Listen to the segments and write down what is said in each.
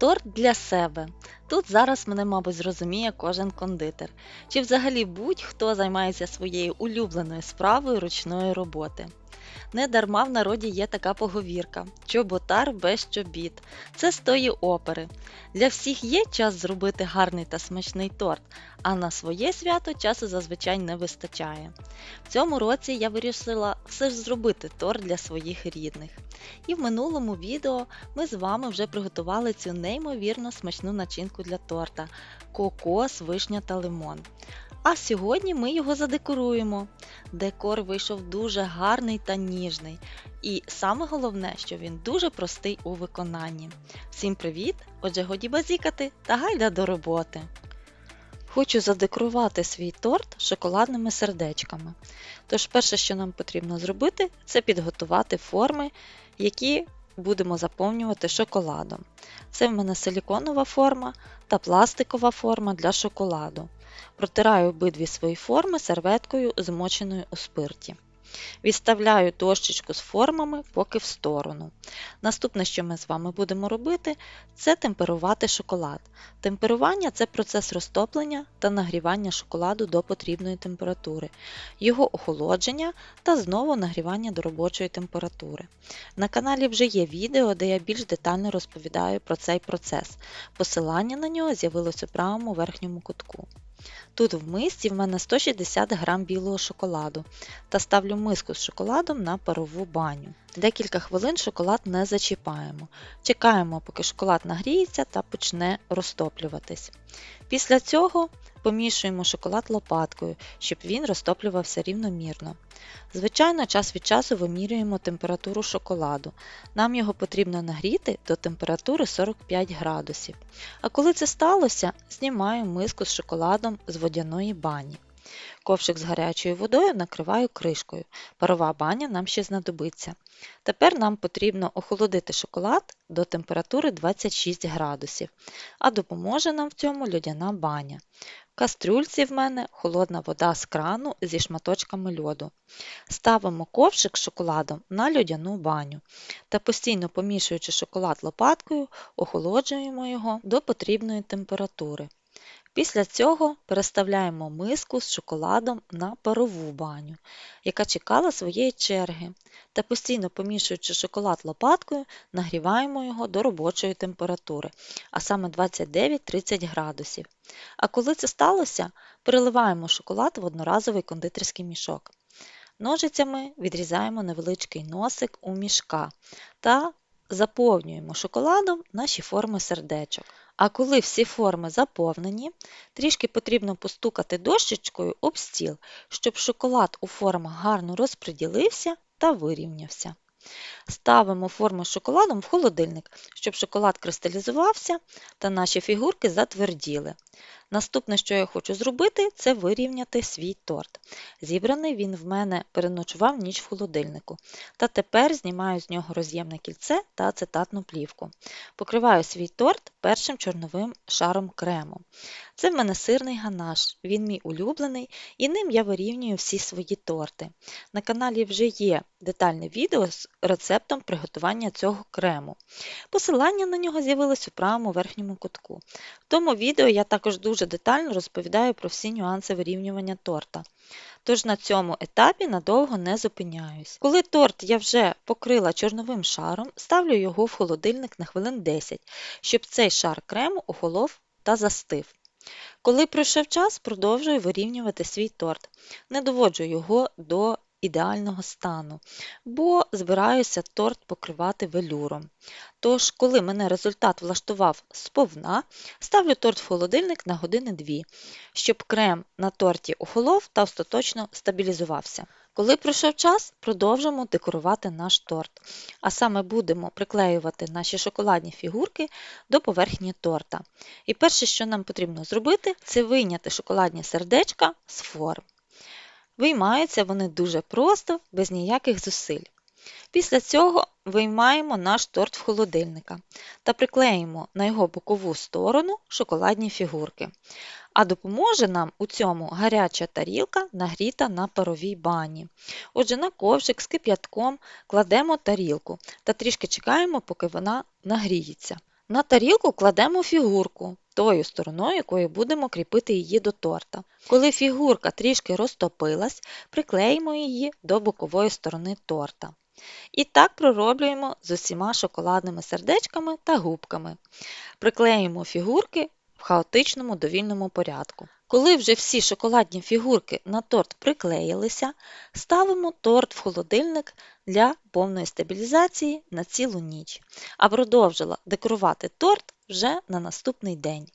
Торт для себе. Тут зараз мене, мабуть, зрозуміє кожен кондитер. Чи взагалі будь-хто займається своєю улюбленою справою ручної роботи. Не дарма в народі є така поговірка чоботар без чобіт. Це з тої опери. Для всіх є час зробити гарний та смачний торт, а на своє свято часу зазвичай не вистачає. В цьому році я вирішила все ж зробити торт для своїх рідних. І в минулому відео ми з вами вже приготували цю неймовірно смачну начинку для торта кокос, вишня та лимон. А сьогодні ми його задекоруємо. Декор вийшов дуже гарний та ніжний. І саме головне, що він дуже простий у виконанні. Всім привіт! Отже, годі базікати та гайда до роботи! Хочу задекорувати свій торт шоколадними сердечками. Тож, перше, що нам потрібно зробити, це підготувати форми, які будемо заповнювати шоколадом. Це в мене силіконова форма та пластикова форма для шоколаду. Протираю обидві свої форми серветкою, змоченою у спирті. Відставляю дощечку з формами поки в сторону. Наступне, що ми з вами будемо робити, це темперувати шоколад. Темперування це процес розтоплення та нагрівання шоколаду до потрібної температури, його охолодження та знову нагрівання до робочої температури. На каналі вже є відео, де я більш детально розповідаю про цей процес. Посилання на нього з'явилось у правому верхньому кутку. Тут в мисці в мене 160 г білого шоколаду та ставлю миску з шоколадом на парову баню. Декілька хвилин шоколад не зачіпаємо. Чекаємо, поки шоколад нагріється та почне розтоплюватись. Після цього помішуємо шоколад лопаткою, щоб він розтоплювався рівномірно. Звичайно, час від часу вимірюємо температуру шоколаду. Нам його потрібно нагріти до температури 45 градусів. А коли це сталося, знімаємо миску з шоколадом з водяної бані. Ковшик з гарячою водою накриваю кришкою. Парова баня нам ще знадобиться. Тепер нам потрібно охолодити шоколад до температури 26 градусів, а допоможе нам в цьому льодяна баня. В кастрюльці в мене холодна вода з крану зі шматочками льоду. Ставимо ковшик з шоколадом на льодяну баню та постійно помішуючи шоколад лопаткою, охолоджуємо його до потрібної температури. Після цього переставляємо миску з шоколадом на парову баню, яка чекала своєї черги, та постійно помішуючи шоколад лопаткою, нагріваємо його до робочої температури, а саме 29-30 градусів. А коли це сталося, переливаємо шоколад в одноразовий кондитерський мішок. Ножицями відрізаємо невеличкий носик у мішка та заповнюємо шоколадом наші форми сердечок. А коли всі форми заповнені, трішки потрібно постукати дощечкою об стіл, щоб шоколад у формах гарно розподілився та вирівнявся. Ставимо форму з шоколадом в холодильник, щоб шоколад кристалізувався та наші фігурки затверділи. Наступне, що я хочу зробити, це вирівняти свій торт. Зібраний він в мене переночував ніч в холодильнику. Та тепер знімаю з нього роз'ємне кільце та ацетатну плівку. Покриваю свій торт першим чорновим шаром крему. Це в мене сирний ганаш, він мій улюблений, і ним я вирівнюю всі свої торти. На каналі вже є детальне відео з рецептом приготування цього крему. Посилання на нього з'явилось у правому верхньому кутку. В тому відео я також дуже детально розповідаю про всі нюанси вирівнювання торта. Тож на цьому етапі надовго не зупиняюсь. Коли торт я вже покрила чорновим шаром, ставлю його в холодильник на хвилин 10, щоб цей шар крему охолов та застив. Коли пройшов час, продовжую вирівнювати свій торт. Не доводжу його до ідеального стану, бо збираюся торт покривати велюром. Тож, коли мене результат влаштував сповна, ставлю торт в холодильник на години 2, щоб крем на торті охолов та остаточно стабілізувався. Коли пройшов час, продовжимо декорувати наш торт, а саме будемо приклеювати наші шоколадні фігурки до поверхні торта. І перше, що нам потрібно зробити, це вийняти шоколадні сердечка з форм. Виймаються вони дуже просто, без ніяких зусиль. Після цього виймаємо наш торт в холодильника та приклеїмо на його бокову сторону шоколадні фігурки. А допоможе нам у цьому гаряча тарілка, нагріта на паровій бані. Отже, на ковшик з кип'ятком кладемо тарілку та трішки чекаємо, поки вона нагріється. На тарілку кладемо фігурку тою стороною, якою будемо кріпити її до торта. Коли фігурка трішки розтопилась, приклеїмо її до бокової сторони торта. І так пророблюємо з усіма шоколадними сердечками та губками. Приклеїмо фігурки в хаотичному довільному порядку. Коли вже всі шоколадні фігурки на торт приклеїлися, ставимо торт в холодильник для повної стабілізації на цілу ніч, а продовжила декорувати торт вже на наступний день.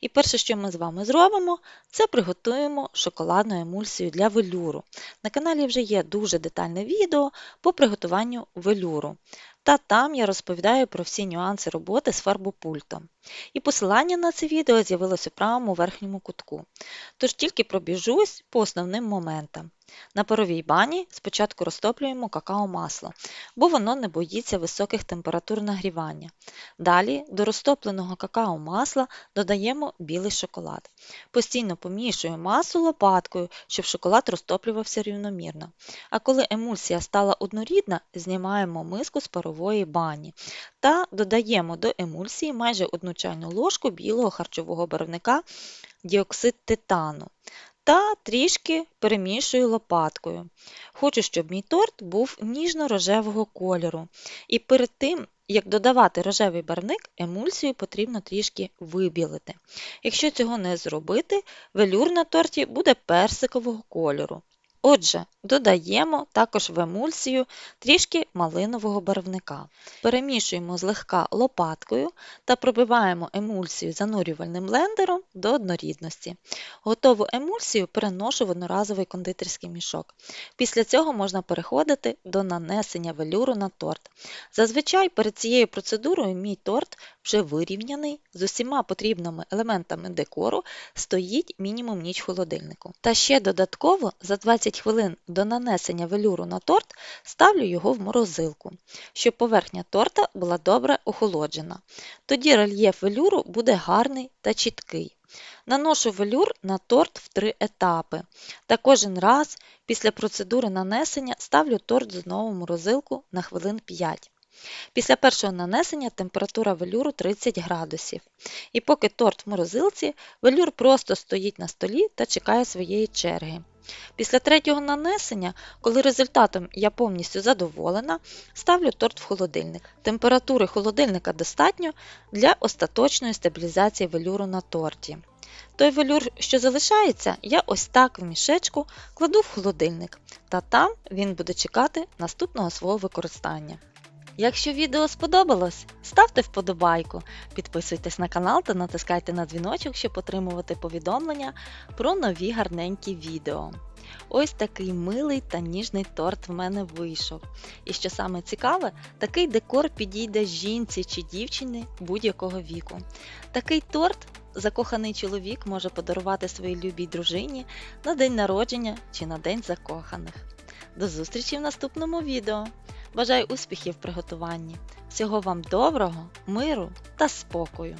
І перше, що ми з вами зробимо, це приготуємо шоколадну емульсію для велюру. На каналі вже є дуже детальне відео по приготуванню велюру. Та там я розповідаю про всі нюанси роботи з фарбопультом. І посилання на це відео з'явилось у правому верхньому кутку. Тож тільки пробіжусь по основним моментам. На паровій бані спочатку розтоплюємо какао-масло, бо воно не боїться високих температур нагрівання. Далі до розтопленого какао-масла додаємо білий шоколад. Постійно помішуємо масу лопаткою, щоб шоколад розтоплювався рівномірно. А коли емульсія стала однорідна, знімаємо миску з парової бані та додаємо до емульсії майже одну чайну ложку білого харчового барвника діоксид титану та трішки перемішую лопаткою. Хочу, щоб мій торт був ніжно-рожевого кольору. І перед тим, як додавати рожевий барвник, емульсію потрібно трішки вибілити. Якщо цього не зробити, велюр на торті буде персикового кольору. Отже, додаємо також в емульсію трішки малинового барвника. Перемішуємо злегка лопаткою та пробиваємо емульсію занурювальним блендером до однорідності. Готову емульсію переношу в одноразовий кондитерський мішок. Після цього можна переходити до нанесення велюру на торт. Зазвичай перед цією процедурою мій торт вже вирівняний, з усіма потрібними елементами декору стоїть мінімум ніч в холодильнику. Та ще додатково за 20 хвилин до нанесення велюру на торт ставлю його в морозилку, щоб поверхня торта була добре охолоджена. Тоді рельєф велюру буде гарний та чіткий. Наношу велюр на торт в три етапи. Та кожен раз після процедури нанесення ставлю торт знову в морозилку на хвилин 5. Після першого нанесення температура велюру 30 градусів. І поки торт в морозилці, велюр просто стоїть на столі та чекає своєї черги. Після третього нанесення, коли результатом я повністю задоволена, ставлю торт в холодильник. Температури холодильника достатньо для остаточної стабілізації велюру на торті. Той велюр, що залишається, я ось так в мішечку кладу в холодильник, та там він буде чекати наступного свого використання. Якщо відео сподобалось, ставте вподобайку, підписуйтесь на канал та натискайте на дзвіночок, щоб отримувати повідомлення про нові гарненькі відео. Ось такий милий та ніжний торт в мене вийшов. І що саме цікаве, такий декор підійде жінці чи дівчині будь-якого віку. Такий торт закоханий чоловік може подарувати своїй любій дружині на день народження чи на день закоханих. До зустрічі в наступному відео! Бажаю успіхів в приготуванні. Всього вам доброго, миру та спокою!